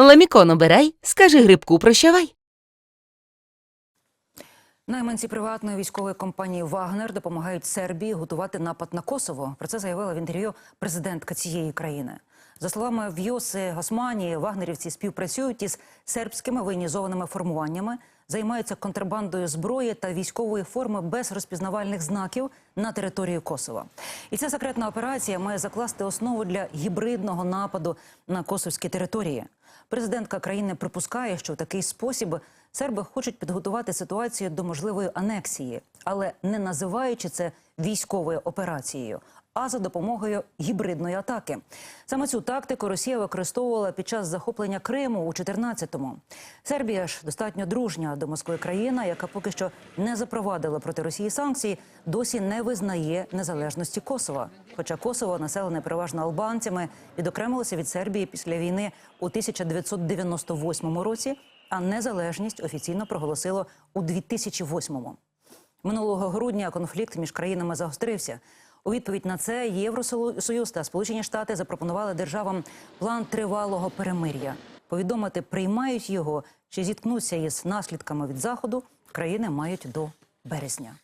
Ламікон обирай, скажи грибку прощавай. Найманці приватної військової компанії Вагнер допомагають Сербії готувати напад на Косово. Про це заявила в інтерв'ю президентка цієї країни. За словами В'йоси Гасмані, вагнерівці співпрацюють із сербськими воєнізованими формуваннями, займаються контрабандою зброї та військової форми без розпізнавальних знаків на території Косова. І ця секретна операція має закласти основу для гібридного нападу на косовські території. Президентка країни припускає, що в такий спосіб серби хочуть підготувати ситуацію до можливої анексії, але не називаючи це військовою операцією, а за допомогою гібридної атаки. Саме цю тактику Росія використовувала під час захоплення Криму у 14-му. Сербія ж достатньо дружня до Москви країна, яка поки що не запровадила проти Росії санкції, досі не визнає незалежності Косова. Хоча Косово, населене переважно албанцями, відокремилося від Сербії після війни у 1998 році, а незалежність офіційно проголосило у 2008-му. Минулого грудня конфлікт між країнами загострився. У відповідь на це Євросоюз та Сполучені Штати запропонували державам план тривалого перемир'я. Повідомити, приймають його чи зіткнуться із наслідками від заходу, країни мають до березня.